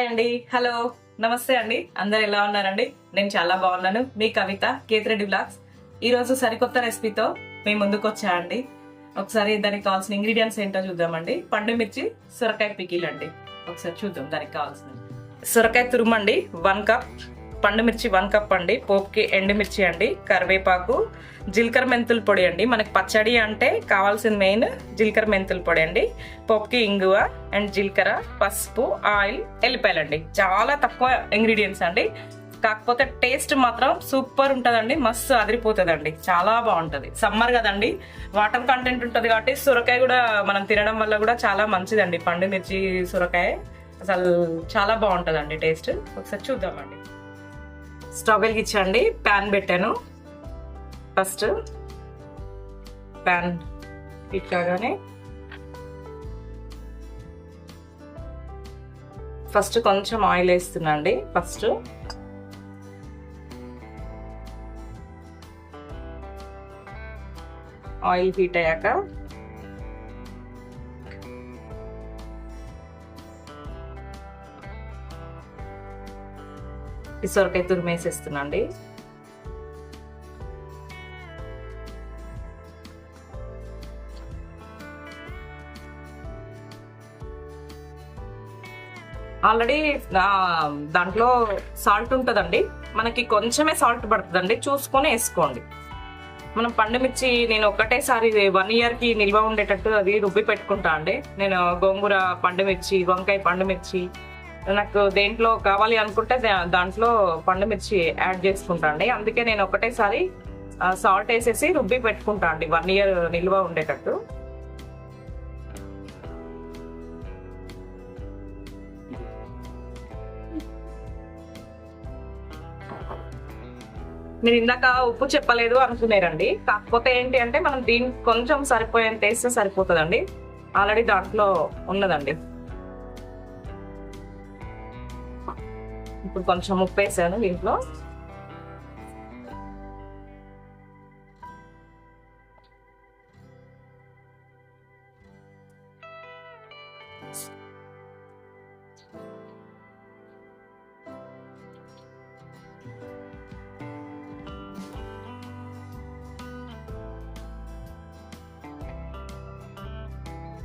Hi అండి. Hello. నమస్తే అండి. అందరు ఎలా ఉన్నారండి? నేను చాలా బాగున్నాను. మీ కవిత కేతిరెడ్డి బ్లాగ్స్. ఈరోజు సరికొత్త రెసిపీతో మేము ముందుకు వచ్చా అండి. ఒకసారి దానికి కావాల్సిన ఇంగ్రీడియంట్స్ ఏంటో చూద్దామండి. పండు మిర్చి సొరకాయ పికిల్ అండి ఒకసారి చూద్దాం దానికి కావాల్సిన. సొరకాయ తురుమండి. వన్ కప్ పండు మిర్చి వన్ కప్ అండి పోపుకి ఎండుమిర్చి అండి కరివేపాకు జీలకర్ర మెంతుల పొడి అండి. మనకి పచ్చడి అంటే కావాల్సిన మెయిన్ జీలకర్ర మెంతుల పొడి అండి. పోపుకి ఇంగువ అండ్ జీలకర్ర పసుపు ఆయిల్ ఎల్లిపాయలండి. చాలా తక్కువ ఇంగ్రీడియంట్స్ అండి. కాకపోతే టేస్ట్ మాత్రం సూపర్ ఉంటుందండి మస్తు అదిరిపోతుందండి. చాలా బాగుంటుంది. సమ్మర్ కదండి వాటర్ కంటెంట్ ఉంటుంది కాబట్టి సొరకాయ కూడా మనం తినడం వల్ల కూడా చాలా మంచిదండి. పండు మిర్చి సొరకాయ అసలు చాలా బాగుంటుందండి టేస్ట్. ఒకసారి చూద్దామండి. స్టవ్ వెలిగించండి ప్యాన్ పెట్టాను. ఫస్ట్ ప్యాన్ హీట్ కాగానే ఫస్ట్ కొంచెం ఆయిల్ వేస్తున్నాండి ఫస్ట్ ఆయిల్ హీట్ అయ్యాక ఈ సొరకాయ ఆల్రెడీ దాంట్లో సాల్ట్ ఉంటుందండి. మనకి కొంచెమే సాల్ట్ పడుతుందండి. చూసుకొని వేసుకోండి. మనం పండుమిర్చి నేను ఒకటేసారి వన్ ఇయర్కి నిల్వ ఉండేటట్టు అది రుబ్బి పెట్టుకుంటా అండి. నేను గోంగూర పండుమిర్చి వంకాయ పండుమిర్చి నాకు దేంట్లో కావాలి అనుకుంటే దా- దాంట్లో పండుమిర్చి యాడ్ చేసుకుంటాండి అందుకే నేను ఒకటేసారి సాల్ట్ వేసేసి రుబ్బి పెట్టుకుంటా అండి. వన్ ఇయర్ నిల్వ ఉండేటట్టు. మీరు ఇందాక ఉప్పు చెప్పలేదు అనుకున్నారండి కాకపోతే ఏంటి అంటే మనం దీనికి కొంచెం సరిపోయేంత వేస్తే సరిపోతుందండి. ఆల్రెడీ దాంట్లో ఉన్నదండి. ఇప్పుడు కొంచెం ఉప్పు వేసాను దీంట్లో.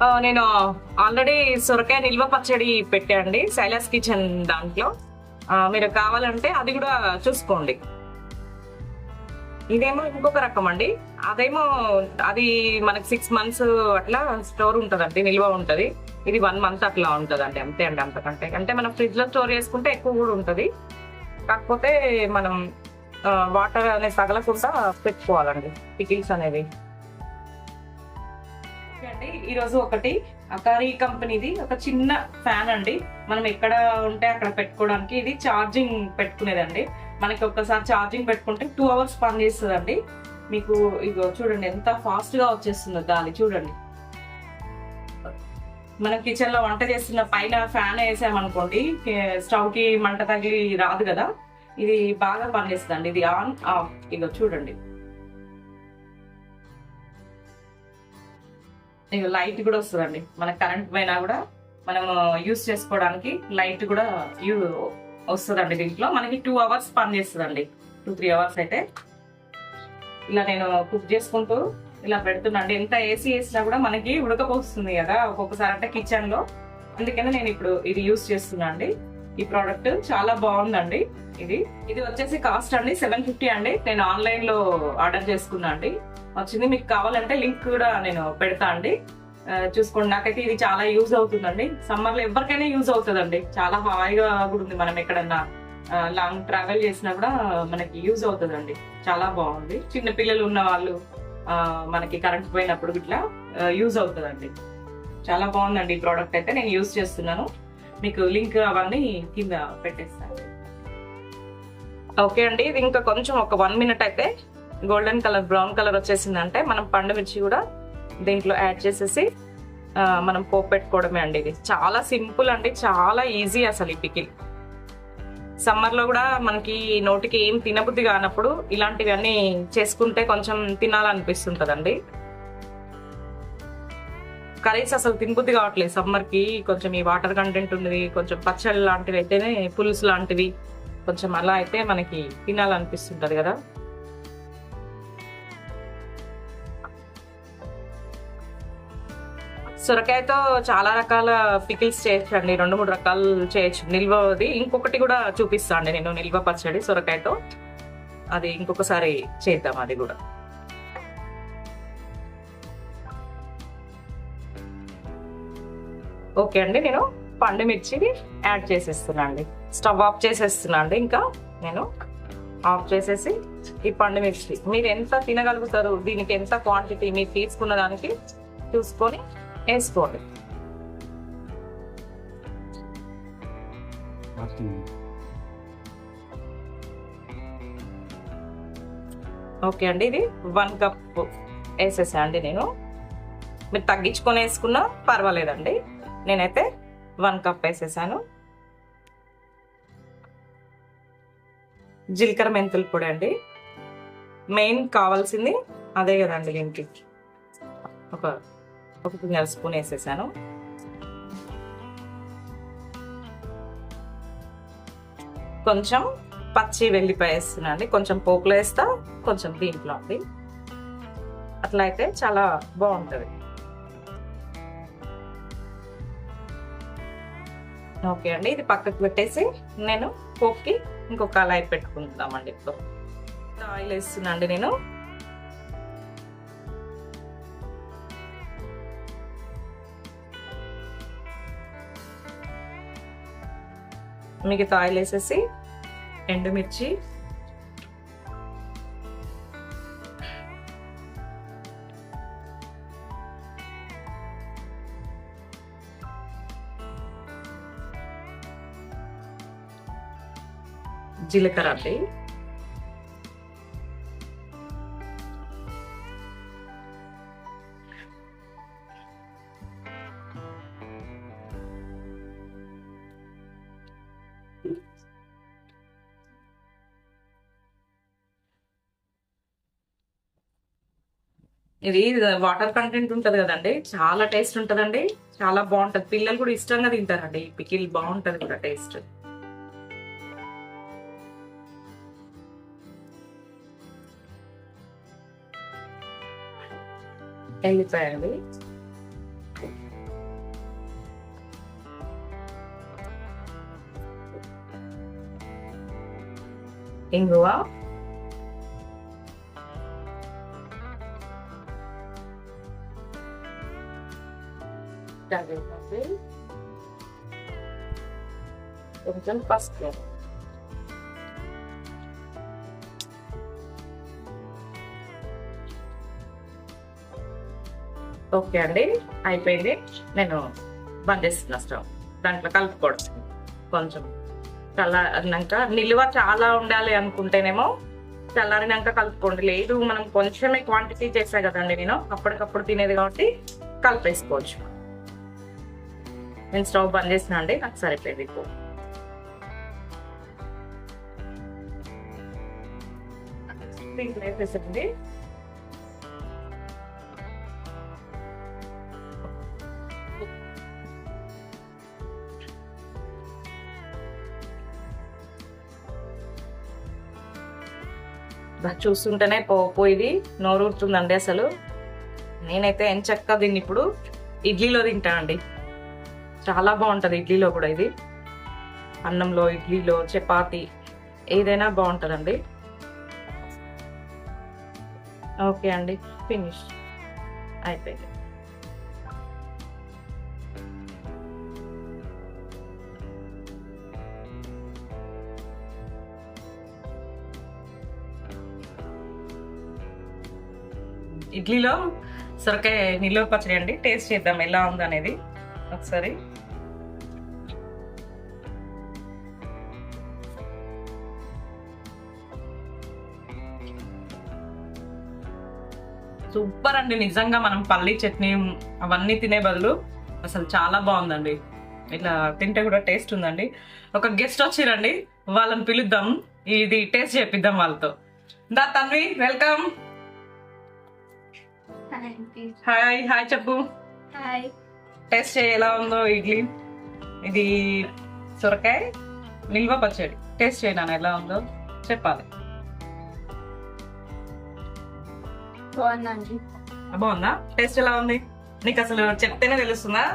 ఆ, నేను ఆల్రెడీ సొరకాయ నిల్వ పచ్చడి పెట్టా అండి శైలాస్ కిచెన్ దాంట్లో. మీరు కావాలంటే అది కూడా చూసుకోండి. ఇదేమో ఇంకొక రకం అండి. అదేమో అది మనకి సిక్స్ మంత్స్ అట్లా స్టోర్ ఉంటదండి నిల్వ ఉంటది. ఇది వన్ మంత్ అట్లా ఉంటదండి అంతే అండి అంతకంటే. అంటే మనం ఫ్రిడ్జ్లో స్టోర్ చేసుకుంటే ఎక్కువ కూడా ఉంటది. కాకపోతే మనం వాటర్ అనేది తగలకుండా పెట్టుకోవాలండి పికిల్స్ అనేవి. అండి ఈరోజు ఒకటి. అకారి కంపెనీది ఒక చిన్న ఫ్యాన్ అండి. మనం ఎక్కడ ఉంటే అక్కడ పెట్టుకోవడానికి ఇది ఛార్జింగ్ పెట్టుకునేదండి. మనకి ఒక్కసారి ఛార్జింగ్ పెట్టుకుంటే టూ అవర్స్ పనిచేస్తుందండి మీకు ఇగో చూడండి ఎంత ఫాస్ట్గా వచ్చేస్తుందో గాలి చూడండి. మనం కిచెన్లో వంట చేస్తున్న పైన ఫ్యాన్ వేసామనుకోండి స్టవ్కి మంట తగిలి రాదు కదా. ఇది బాగా పనిచేస్తుందండి ఇది ఆన్ ఆఫ్. ఇగో చూడండి. లైట్ కూడా వస్తుందండి. మన కరెంట్ పోయినా కూడా మనం యూస్ చేసుకోవడానికి లైట్ కూడా యూ వస్తుందండి దీంట్లో. మనకి టూ అవర్స్ పని చేస్తుందండి. టూ త్రీ అవర్స్ అయితే. ఇలా నేను కుక్ చేసుకుంటూ ఇలా పెడుతున్నాండి ఎంత ఏసీ వేసినా కూడా మనకి ఉడకపోస్తుంది కదా. ఒక్కొక్కసారి అంటే కిచెన్లో అందుకనే అందుకని నేను ఇప్పుడు ఇది యూస్ చేస్తున్నా అండి ఈ ప్రోడక్ట్ చాలా బాగుందండి ఇది. ఇది వచ్చేసి కాస్ట్ అండి సెవెన్ ఫిఫ్టీ అండి. నేను ఆన్లైన్లో ఆర్డర్ చేసుకున్నా అండి. వచ్చింది మీకు కావాలంటే లింక్ కూడా నేను పెడతా అండి. చూసుకోండి. నాకైతే ఇది చాలా యూజ్ అవుతుందండి. సమ్మర్లో ఎవరికైనా యూజ్ అవుతుందండి. చాలా హాయిగా కూడా ఉంది. మనం ఎక్కడన్నా లాంగ్ ట్రావెల్ చేసినా కూడా మనకి యూజ్ అవుతుందండి. చాలా బాగుంది. చిన్న పిల్లలు ఉన్న వాళ్ళు మనకి కరెంట్ పోయినప్పుడు ఇట్లా యూజ్ అవుతుందండి. చాలా బాగుందండి ఈ ప్రోడక్ట్ అయితే. నేను యూజ్ చేస్తున్నాను. మీకు లింక్ అవన్నీ కింద పెట్టేస్తాను. ఓకే అండి ఇది ఇంకా కొంచెం ఒక వన్ మినిట్ అయితే గోల్డెన్ కలర్ బ్రౌన్ కలర్ వచ్చేసిందంటే మనం పండు మిర్చి కూడా దీంట్లో యాడ్ చేసేసి మనం పోపు పెట్టుకోవడమే అండి ఇది. చాలా సింపుల్ అండి చాలా ఈజీ అసలు ఈ పికిల్. సమ్మర్లో కూడా మనకి నోటికి ఏం తినబుద్ధి కానప్పుడు ఇలాంటివన్నీ చేసుకుంటే కొంచెం తినాలనిపిస్తుంటుందండి. కర్రీస్ అసలు తినబుద్ధి కావట్లేదు. సమ్మర్కి కొంచెం ఈ వాటర్ కంటెంట్ ఉన్నది కొంచెం పచ్చడి లాంటివి అయితేనే పులుసు లాంటివి కొంచెం అలా అయితే మనకి తినాలనిపిస్తుంటుంది కదా. సొరకాయతో చాలా రకాల పికిల్స్ చేయొచ్చండి రెండు మూడు రకాలు చేయొచ్చు నిల్వది ఇంకొకటి కూడా చూపిస్తా అండి నేను నిల్వ పచ్చడి సొరకాయతో. అది ఇంకొకసారి చేద్దాం అది కూడా. ఓకే అండి నేను పండుమిర్చి యాడ్ చేసేస్తున్నా అండి స్టవ్ ఆఫ్ చేసేస్తున్నా అండి ఇంకా నేను ఆఫ్ చేసేసి ఈ పండు మిర్చి. మీరు ఎంత తినగలుగుతారు దీనికి ఎంత క్వాంటిటీ మీరు తీసుకున్న దానికి చూసుకొని వేసుకోండి. ఓకే అండి ఇది వన్ కప్ వేసేసా అండి నేను. మీరు తగ్గించుకొని వేసుకున్నా పర్వాలేదండి. నేనైతే వన్ కప్ వేసేసాను. జీలకర్ర మెంతుల పొడి అండి. మెయిన్ కావాల్సింది అదే కదండి దీనికి ఒక ఒక ఫింగర్ స్పూన్ వేసేసాను. కొంచెం పచ్చి వెల్లిపాయ వేస్తున్నా అండి. కొంచెం పోపులో వేస్తా కొంచెం దీంట్లో అండి. అట్లా అయితే చాలా బాగుంటుంది. ఓకే అండి ఇది పక్కకు పెట్టేసి నేను పోపుకి ఇంకొక కళాయి పెట్టుకుందామండి ఇప్పుడు. ఆయిల్ వేస్తున్నాండి నేను. మిగతా ఆయిల్ వేసేసి ఎండుమిర్చి జీలకర్ర అండి. ఇది వాటర్ కంటెంట్ ఉంటది కదండి చాలా టేస్ట్ ఉంటదండి చాలా బాగుంటది. పిల్లలు కూడా ఇష్టంగా తింటారండి ఈ పికిల్ బాగుంటది కూడా టేస్ట్. వెళ్ళిపోయండి ఇంగువ కరివేపాకు కొంచెం పసుపు ఓకే అండి అయిపోయింది. నేను బంద్ చేస్తున్నా స్టవ్. దాంట్లో కలుపుకోవడం. కొంచెం చల్లారినాక నిల్వ చాలా ఉండాలి అనుకుంటేనేమో చల్లారినాక కలుపుకోండి. లేదు మనం కొంచెమే క్వాంటిటీ చేసా కదండి నేను అప్పటికప్పుడు తినేది కాబట్టి కలిపేసుకోవచ్చు. నేను స్టవ్ బంద్ చేసిన అండి నాకు సరిపోయింది ఇప్పుడు వేసేసండి చూస్తుంటేనే పో పోయిది నోరూరుతుందండి అసలు. నేనైతే ఎంచక్క దీన్ని ఇప్పుడు ఇడ్లీలో తింటానండి చాలా బాగుంటుంది ఇడ్లీలో కూడా ఇది. అన్నంలో ఇడ్లీలో చపాతి ఏదైనా బాగుంటుందండి. ఓకే అండి ఫినిష్. అయిపోయింది. ఇడ్లీలో సొరకాయ నిల్వ పచ్చడి అండి. టేస్ట్ చేద్దాం ఎలా ఉంది అనేది ఒకసారి. సూపర్ అండి నిజంగా మనం పల్లి చట్నీ అవన్నీ తినే బదులు అసలు చాలా బాగుందండి. ఇట్లా తింటే కూడా టేస్ట్ ఉందండి. ఒక గెస్ట్ వచ్చిరండి వాళ్ళని పిలుద్దాం. ఇది టేస్ట్ చేపిద్దాం వాళ్ళతో. దా తన్వి వెల్కమ్. హాయ్ హాయ్ చెప్పు హాయ్ టేస్ట్ ఎలా ఉందో ఇడ్లీ. ఇది సొరకాయ నిల్వ పచ్చడి. టేస్ట్ చేయనా ఎలా ఉందో చెప్పాలి. బాగుందండి బాగుందా? టేస్ట్ ఎలా ఉంది? నీకు అసలు చెప్తేనే తెలుస్తుందా?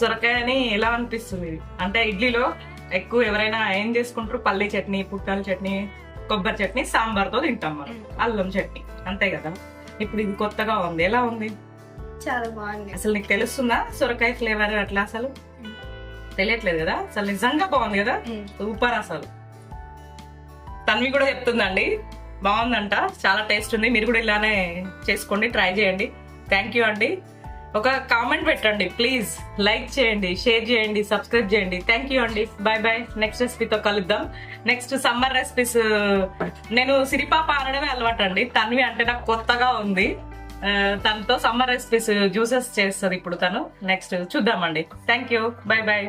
సొరకాయని ఎలా అనిపిస్తుంది? అంటే ఇడ్లీలో ఎక్కువ ఎవరైనా ఏం చేసుకుంటారు? పల్లి చట్నీ పుట్టాల చట్నీ కొబ్బరి చట్నీ సాంబార్తో తింటాం మనం. అల్లం చట్నీ. అంతే కదా? ఇప్పుడు ఇది కొత్తగా ఉంది. ఎలా ఉంది? చాలా బాగుంది. అసలు నీకు తెలుస్తుందా? సొరకాయ ఫ్లేవర్ అట్లా అసలు? తెలియట్లేదు కదా? అసలు నిజంగా బాగుంది కదా? సూపర్ అసలు. తన్వి కూడా చెప్తుందండి. బాగుందంట. చాలా టేస్ట్ ఉంది. మీరు కూడా ఇలానే చేసుకోండి ట్రై చేయండి. థ్యాంక్ యూ అండి. ఒక కామెంట్ పెట్టండి ప్లీజ్ లైక్ చేయండి షేర్ చేయండి సబ్స్క్రైబ్ చేయండి. థ్యాంక్ యూ అండి. బాయ్ బాయ్ నెక్స్ట్ రెసిపీతో కలుద్దాం. నెక్స్ట్ సమ్మర్ రెసిపీస్ నేను సిరిపాప అనడమే అలవాటు అండి. తన్వి అంటే నాకు కొత్తగా ఉంది. తనతో సమ్మర్ రెసిపీస్ జ్యూసెస్ చేస్తుంది ఇప్పుడు తను. నెక్స్ట్ చూద్దామండి. Thank you bye bye